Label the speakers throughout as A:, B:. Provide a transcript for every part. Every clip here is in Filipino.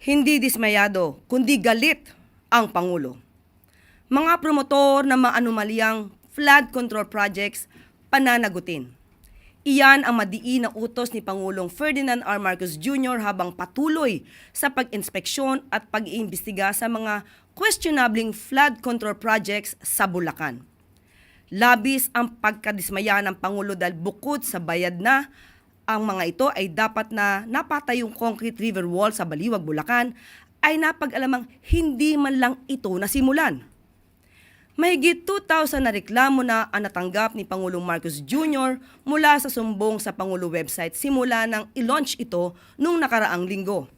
A: Hindi dismayado, kundi galit ang Pangulo. Mga promotor ng mga flood control projects pananagutin. Iyan ang madiin na utos ni Pangulong Ferdinand R. Marcos Jr. habang patuloy sa pag-inspeksyon at pag-iimbestiga sa mga questionabling flood control projects sa Bulacan. Labis ang pagkadismaya ng Pangulo dahil bukod sa bayad na, ang mga ito ay dapat na napatay yung concrete river wall sa Baliwag, Bulacan, ay napag-alamang hindi man lang ito nasimulan. Mahigit 2,000 na reklamo na ang natanggap ni Pangulong Marcos Jr. mula sa sumbong sa Pangulo website simula nang i-launch ito nung nakaraang linggo.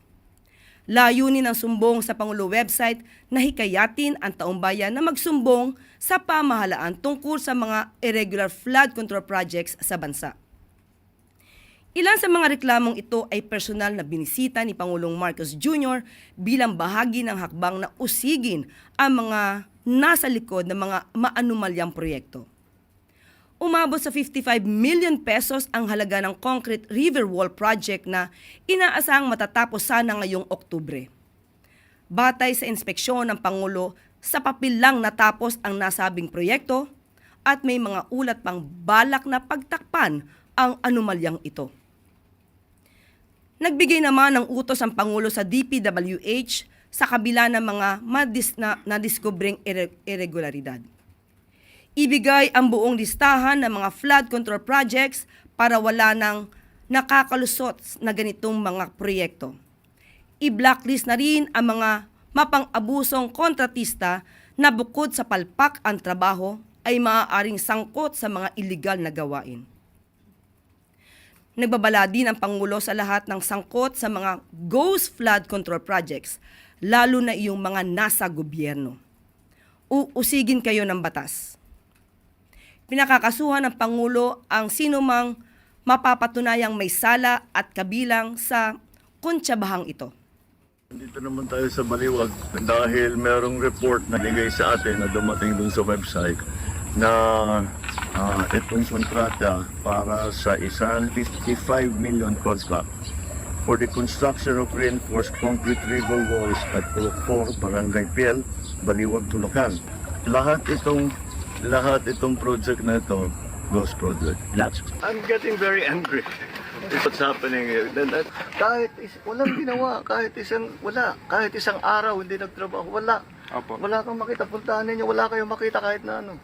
A: Layunin ng sumbong sa Pangulo website na hikayatin ang taong bayan na magsumbong sa pamahalaan tungkol sa mga irregular flood control projects sa bansa. Ilan sa mga reklamong ito ay personal na binisita ni Pangulong Marcos Jr. bilang bahagi ng hakbang na usigin ang mga nasa likod ng mga maanumalyang proyekto. Umabot sa 55 million pesos ang halaga ng concrete river wall project na inaasahang matatapos sana ngayong Oktubre. Batay sa inspeksyon ng Pangulo, sa papel lang natapos ang nasabing proyekto at may mga ulat pang balak na pagtakpan ang anomalyang ito. Nagbigay naman ng utos ang Pangulo sa DPWH sa kabila ng mga madis na nadiskubring irregularidad. Ibigay ang buong listahan ng mga flood control projects para wala nang nakakalusot na ganitong mga proyekto. I-blacklist na rin ang mga mapang-abusong kontratista na bukod sa palpak ang trabaho ay maaaring sangkot sa mga illegal na gawain. Nagbabala din ang Pangulo sa lahat ng sangkot sa mga ghost flood control projects, lalo na iyong mga nasa gobyerno. Uusigin kayo ng batas. Pinakakasuhan ng Pangulo ang sinumang mapapatunayang may sala at kabilang sa kontsabahang ito.
B: Dito naman tayo sa Baliwag dahil merong report na ligay sa atin na dumating dun sa website na ah, itong kontrata para sa isang 55 million contract for the construction of reinforced concrete river walls at Pulok 4, Barangay Piel, Baliwag, Tulukan. Lahat itong lahat itong project na ito, ghost project. I'm getting very angry. It's what's happening here. Then, that- kahit is, walang ginawa, kahit isang, wala, kahit isang araw hindi nagtrabaho, wala.
C: Opo.
B: Wala kang makita, puntahan ninyo, wala kayong makita kahit na ano.